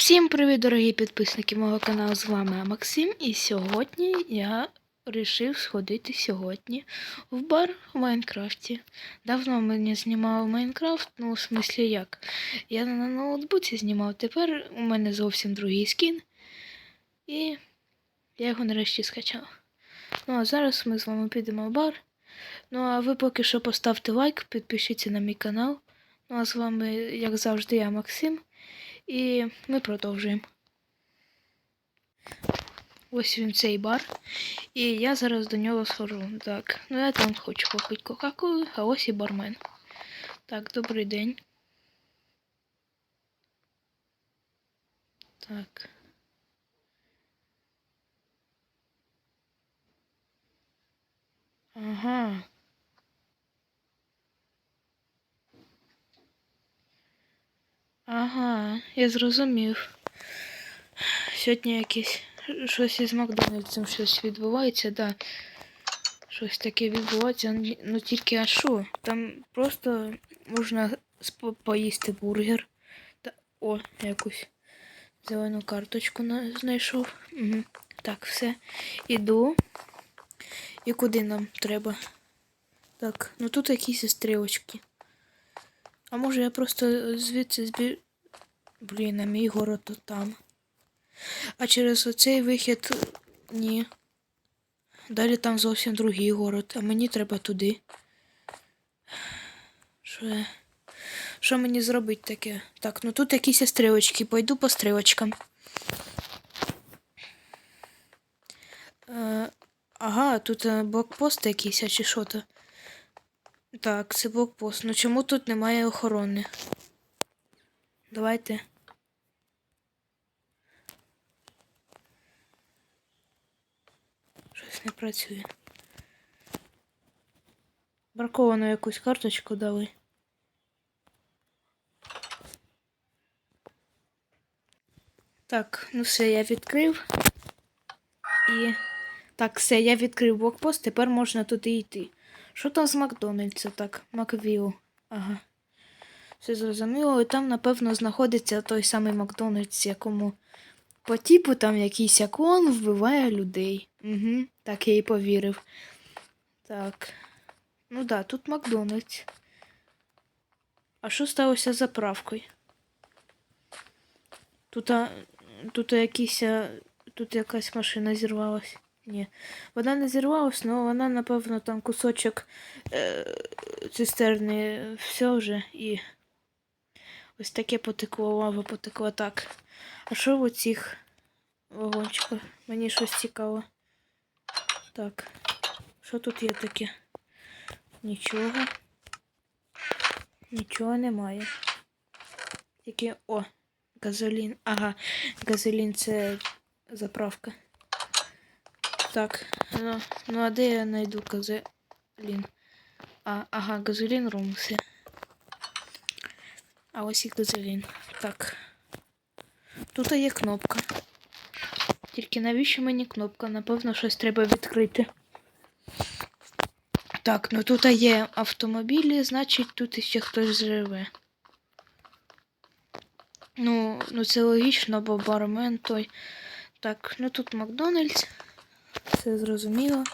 Всім привіт, дорогі підписники мого каналу. З вами Максим. І сьогодні я вирішив сходити сьогодні в бар в Майнкрафті. Давно ми не знімав Майнкрафт, ну в смислі як. Я на ноутбуці знімав, тепер у мене зовсім другий скін. І я його нарешті скачав. Ну а зараз ми з вами підемо в бар. Ну а ви поки що поставте лайк, підпишіться на мій канал. Ну а з вами, як завжди, я Максим. І ми продовжуємо. Ось він цей бар. І я зараз до нього схожу. Так, ну я там хочу попити Кока-Колу, а ось і бармен. Так, добрий день. Так. Ага. Ага, я зрозумів. Сьогодні якесь щось із Макдональдсом щось відбувається, да. Щось таке відбувається, ну, ну тільки а що? Там просто можна поїсти бургер. Та, о, якусь зелену карточку на, знайшов. Угу. Так, все. Іду. І куди нам треба? Так, ну тут якісь стрілочки. А може я просто звідси збір... Блін, а мій город то там. А через оцей вихід ні. Далі там зовсім другий город, а мені треба туди. Що я... Що мені зробити таке? Так, ну тут якісь стрілочки, пойду по стрілочкам. Е, ага, тут е, блокпост якийсь, а чи що то? Так, це блокпост. Ну чому тут немає охорони? Давайте. Щось не працює. Браковану якусь карточку дали. Так, ну все, я відкрив. І. Так, все, я відкрив блокпост, тепер можна туди йти. Що там з Макдональдса? Так, Маквіл. Ага. Все зрозуміло. І там, напевно, знаходиться той самий Макдональдс, якому по типу там якийсь клон вбиває людей. Угу, так я і повірив. Так. Ну да, тут Макдональдс. А що сталося з заправкою? Тут, а, тут якийсь. а, Тут якась машина зірвалась. Ні. Вона не зірвалась, але вона, напевно, там кусочок е, цистерни все вже і ось таке потекло, лава потекла так. А що в оцих вагончиках? Мені щось цікаво. Так. Що тут є таке? Нічого. Нічого немає. Тільки. О, газолін. Ага, газолін це заправка. Так, ну, ну а де я знайду газолін? А, ага, газолін румси. А ось і газолін. Так. Тут є кнопка. Тільки навіщо мені кнопка? Напевно, щось треба відкрити. Так, ну тут є автомобілі, значить тут ще хтось живе. Ну, ну це логічно, бо бармен той. Так, ну тут Макдональдс. Все зрозуміло.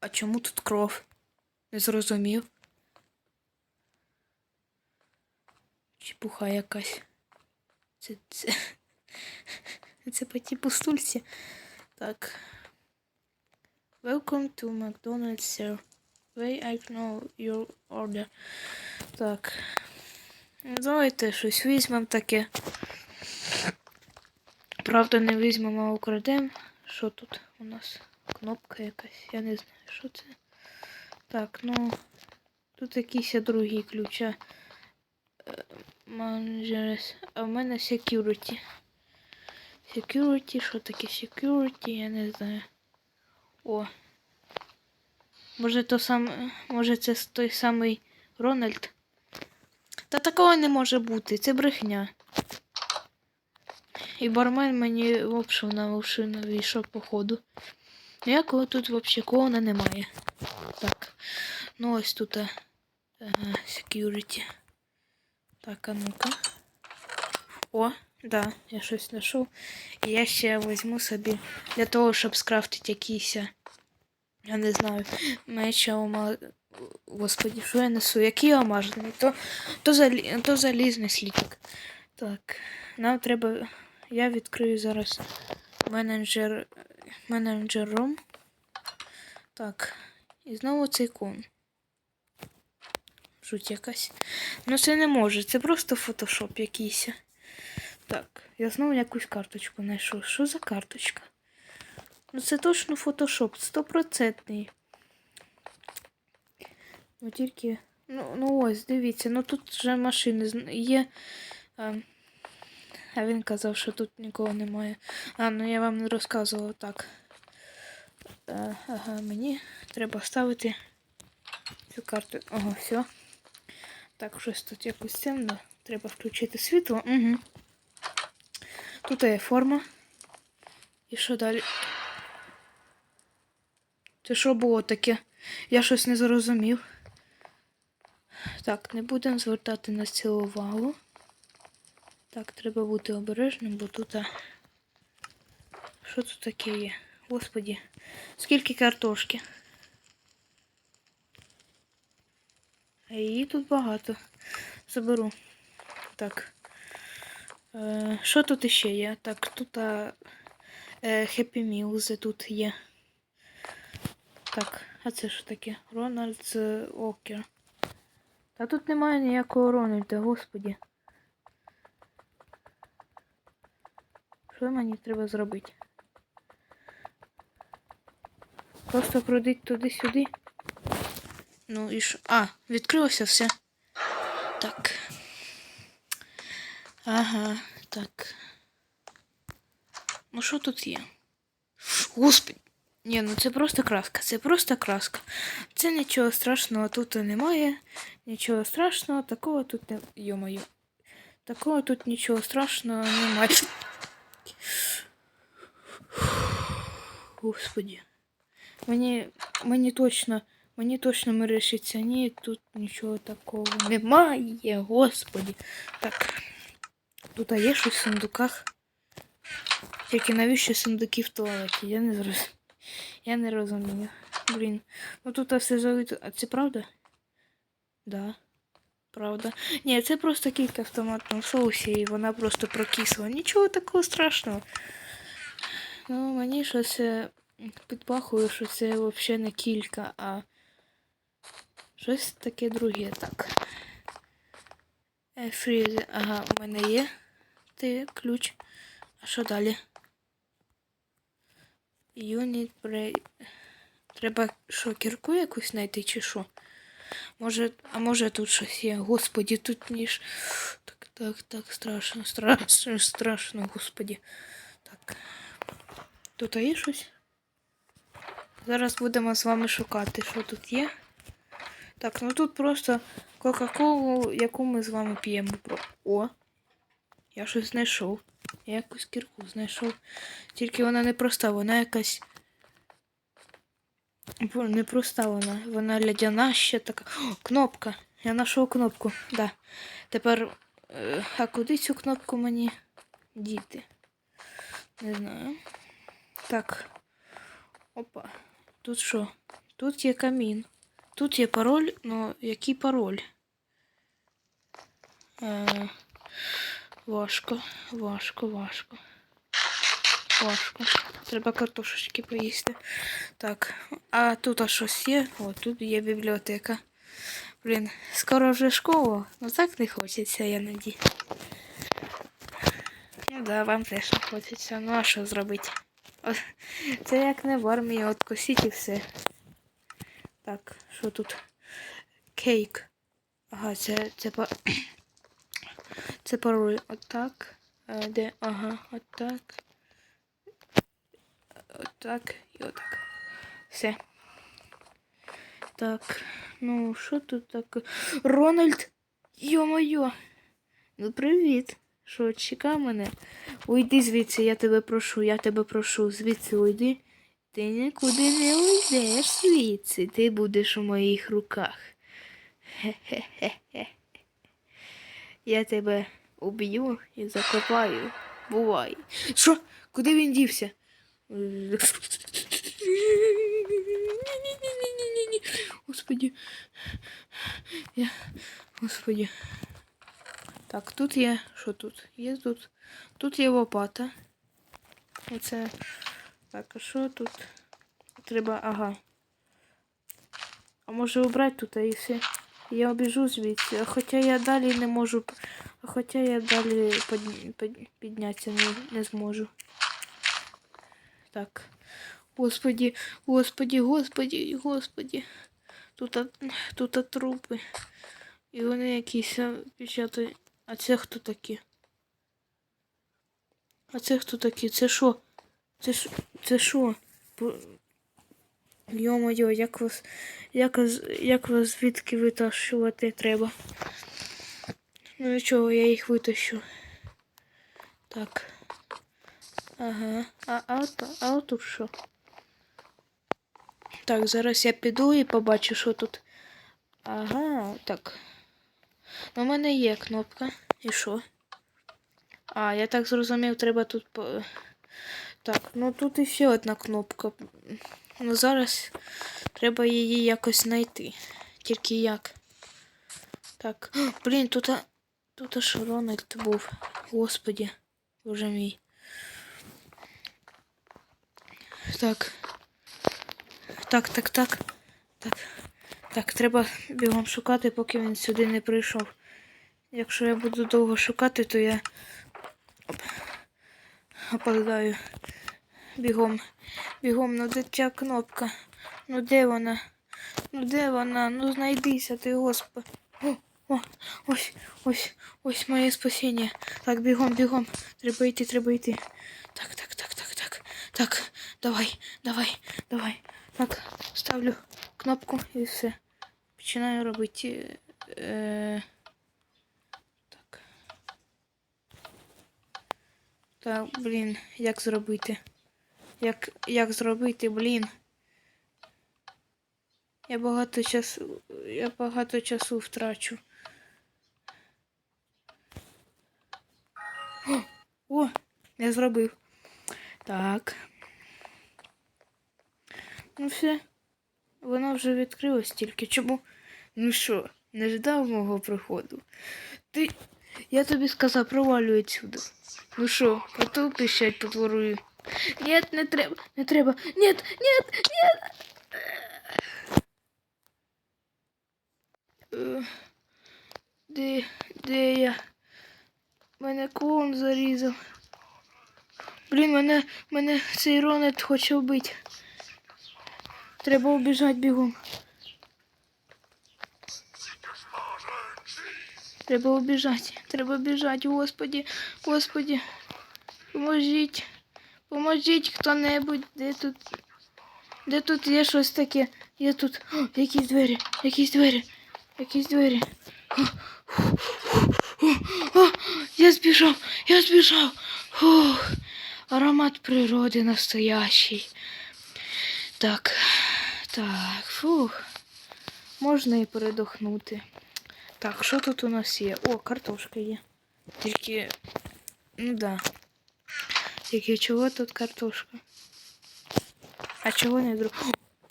А чому тут кров? Не зрозумів. Чепуха якась. Це це. Це по типу стульці. Так. Welcome to McDonald's, sir. May I know your order? Так. Давайте щось візьмемо таке. Правда, не візьмемо, а украдемо. Що тут у нас? Кнопка якась. Я не знаю, що це. Так, ну. Тут якийсь другий ключ. а. Е, Managers. А в мене security. Security, що таке security, я не знаю. О. Може то сам. Може це той самий Рональд? Та такого не може бути, це брехня. І бармен мені лапшу на лапшу навішав походу. Ніякого тут взагалі клоуна немає. Так. Ну ось тут. Ага, security. Так, а ну-ка. О, да, я щось знайшов. І я ще візьму собі для того, щоб скрафтити якийсь. Я не знаю. Меч ама... Господи, що я несу? Який омажений? То, то, залі... то залізний сліпик. Так, нам треба. Я відкрию зараз менеджер. Менеджер рум. Так. І знову цей кун. Жуть якась. Ну це не може, це просто фотошоп якийсь. Так, я знову якусь карточку знайшов. Що за карточка? Ну це точно фотошоп, стопроцентний. Ну тільки. Ну, ну ось, дивіться, ну тут вже машини є. А, а він казав, що тут нікого немає. А, ну я вам не розказувала так. Е, ага, мені треба ставити цю карту. Ага, все. Так, щось тут якось темно. Треба включити світло. Угу. Тут є форма. І що далі? Це що було таке? Я щось не зрозумів. Так, не будемо звертати на це увагу. Так, треба бути обережним, бо тут. Що тут таке є? Господі, скільки картошки? А її тут багато. Заберу. Так. Е, що тут іще є? Так, тут е, Happy Meals тут є. Так, а це що таке? Рональдс е, Окер. Та тут немає ніякого Рональда, господі. Що мені треба зробити? Просто пройдіть туди-сюди. Ну і що? А, відкрилося все. Так. Ага, так. Ну що тут є? Господи. Ні, ну це просто краска, це просто краска. Це нічого страшного тут немає. Нічого страшного, такого тут не. Йо-моє. Такого тут нічого страшного немає. Господи. Мені, мені точно, мені точно мерещиться. Ні, тут нічого такого немає, господи. Так. Тут а є щось в сундуках. Тільки навіщо сундуки в туалеті? Я не зрозумів. Я не розумію. Блін. Ну тут все залито. А це правда? Да. Правда. Ні, це просто кілька в томатному соусі, і вона просто прокисла. Нічого такого страшного. Ну, мені щось е, підпахує, що це взагалі не кілька, а щось таке друге. Так. Е, Фріз. Ага, у мене є. Ти ключ. А що далі? Юніт брей. Треба що, кірку якусь знайти чи що? Може, а може тут щось є? Господі, тут ніж. Так, так, так, страшно, страшно, страшно, господі. Так. Тут є щось? Зараз будемо з вами шукати, що тут є. Так, ну тут просто Кока-Колу, яку ми з вами п'ємо. О! Я щось знайшов. Я якусь кірку знайшов. Тільки вона не проста, вона якась. Не проста вона. Вона лядяна ще така. О, кнопка. Я знайшов кнопку. Да. Тепер. е, А куди цю кнопку мені діти? Не знаю. Так. Опа. Тут що? Тут є камін. Тут є пароль, ну який пароль? Е, важко, важко, важко. Важко. Треба картошечки поїсти. Так, а тут а щось є? О, тут є бібліотека. Блін, скоро вже школа. Ну так не хочеться, я надію. Ну да, вам теж не хочеться. Ну а що зробити? Це як не в армії, от косіть і все. Так, що тут? Кейк. Ага, це, це па... Це пароль. Отак. Де? Ага, отак. Отак і отак. Все. Так. Ну, що тут таке? Рональд! Йо-моє! Ну, привіт. Що, чекай мене? Уйди звідси, я тебе прошу, я тебе прошу. Звідси уйди. Ти нікуди не уйдеш звідси. Ти будеш у моїх руках. Хе-хе-хе. Я тебе уб'ю і закопаю. Бувай. Що? Куди він дівся? Господи. Я... Господи. Так, тут є. Що тут? Є тут. Тут є лопата. Оце. Так, а що тут? Треба, ага. А може убрати тут і все. Я обіжу звідси. А Хоча я далі не можу. а Хоча я далі під... Під... піднятися не, не зможу. Так. Господі, господі, господі, господі. Тут, тут а трупи. І вони якісь а, печатають. А це хто такі? А це хто такі? Це що? Це що? Це що? Йо-моє, як вас, як, вас- як вас звідки витащувати треба? Ну нічого, я їх витащу. Так. Ага. А, а, а тут що? Так, зараз я піду і побачу, що тут. Ага, так. У мене є кнопка. І що? А, я так зрозумів, треба тут. по- Так, ну тут іще одна кнопка. Ну зараз треба її якось знайти. Тільки як. Так. О, блін, тут. а- Тут аж Рональд був. Господі, боже мій. Так. Так, так, так. Так. Так, треба бігом шукати, поки він сюди не прийшов. Якщо я буду довго шукати, то я оп, опадаю. Бігом. Бігом, ну де ця кнопка? Ну де вона? Ну де вона? Ну знайдися ти, господи. О, о, ось, ось, ось моє спасіння. Так, бігом, бігом. Треба йти, треба йти. Так, так, так, так, так. Так, давай, давай, давай. Так, ставлю кнопку і все. Починаю робити. Е... Так, блін, як зробити? Як, як зробити, блін? Я багато часу. Я багато часу втрачу. О, я зробив. Так. Ну все. Воно вже відкрилось тільки. Чому? Ну що, не ждав мого приходу? Ти. Я тобі сказав, провалюй відсюди. Ну що, потом пищать потворую. Нет, не треба, не треба. Нет, нет, нет. Е, Де, де я? Мене клоун зарізав. Блін, мене, мене цей Ронет хоче вбити. Треба убіжати бігом. Треба убіжати. Треба біжати, господі, господі. Поможіть. Поможіть хто-небудь. Де тут? Де тут є щось таке? Є тут. О, якісь двері, якісь двері, якісь двері. О, о, о, я збіжав, я збіжав. Фух, аромат природи настоящий. Так, так, фух. Можна і передохнути. Так, що тут у нас є? О, картошка є. Тільки. Ну да. Тільки чого тут картошка? А чого не друг?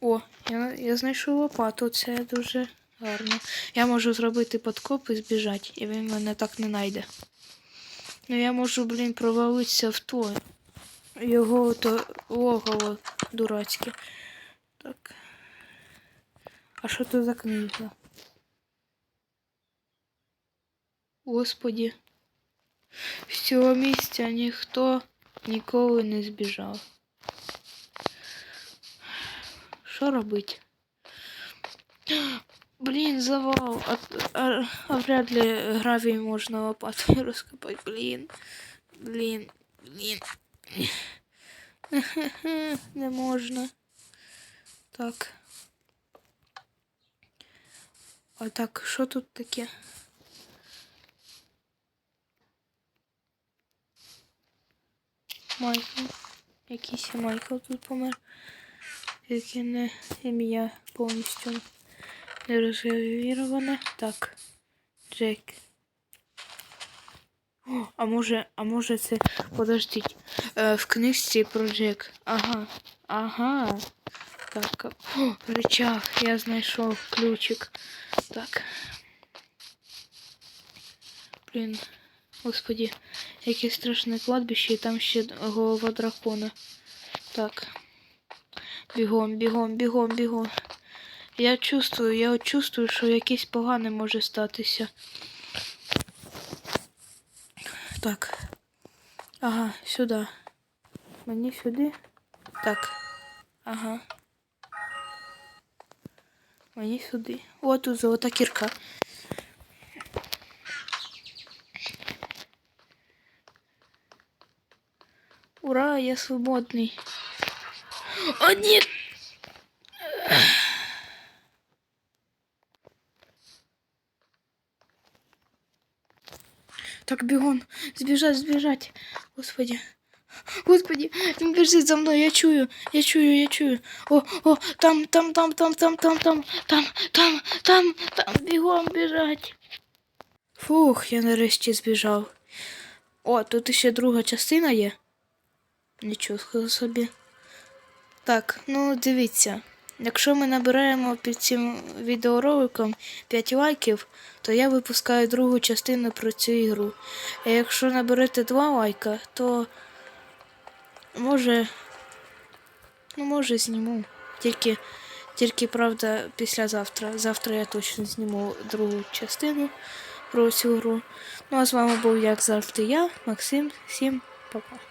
О, я, я знайшов лопату, це дуже гарно. Я можу зробити подкоп і збіжати, і він мене так не знайде. Ну я можу, блін, провалитися в то. Його то логово дурацьке. Так. А що це за книга? Господі. З цього місця ніхто ніколи не збіжав. Що робить? Блін, завал. А, а, а вряд ли гравій можна лопатою розкопати. Блін. Блін. Блін. Не можна. Так. А так, що тут таке? Майкл. Якийсь Майкл тут помер. Яке не ім'я повністю не розгравіроване. Так. Джек. А може, а може це. Подождіть. Е, в книжці про Джек. Ага. Ага. Так. О, речах. Я знайшов ключик. Так. Блін. Господі, яке страшне кладбище, і там ще голова дракона. Так. Бігом, бігом, бігом, бігом. Я чувствую, я чувствую, що якесь погане може статися. Так. Ага, сюди. Мені сюди. Так. Ага. Мені сюди. О, тут золота кірка. Ура, я свободний. О, ні! Так, бігом, збіжать, збіжать. Господи. Господи, він біжить за мною, я чую, я чую, я чую. О, о, там, там, там, там, там, там, там, там, там, там, там, бігом біжать. Фух, я нарешті збіжав. О, тут ще друга частина є. Нічого собі. Так, ну дивіться. Якщо ми набираємо під цим відеороликом 5 лайків, то я випускаю другу частину про цю ігру. А якщо наберете 2 лайка, то може. Ну, може, зніму. Тільки, тільки правда, післязавтра. Завтра я точно зніму другу частину про цю гру. Ну а з вами був, як завжди, я, Максим. Всім па-па.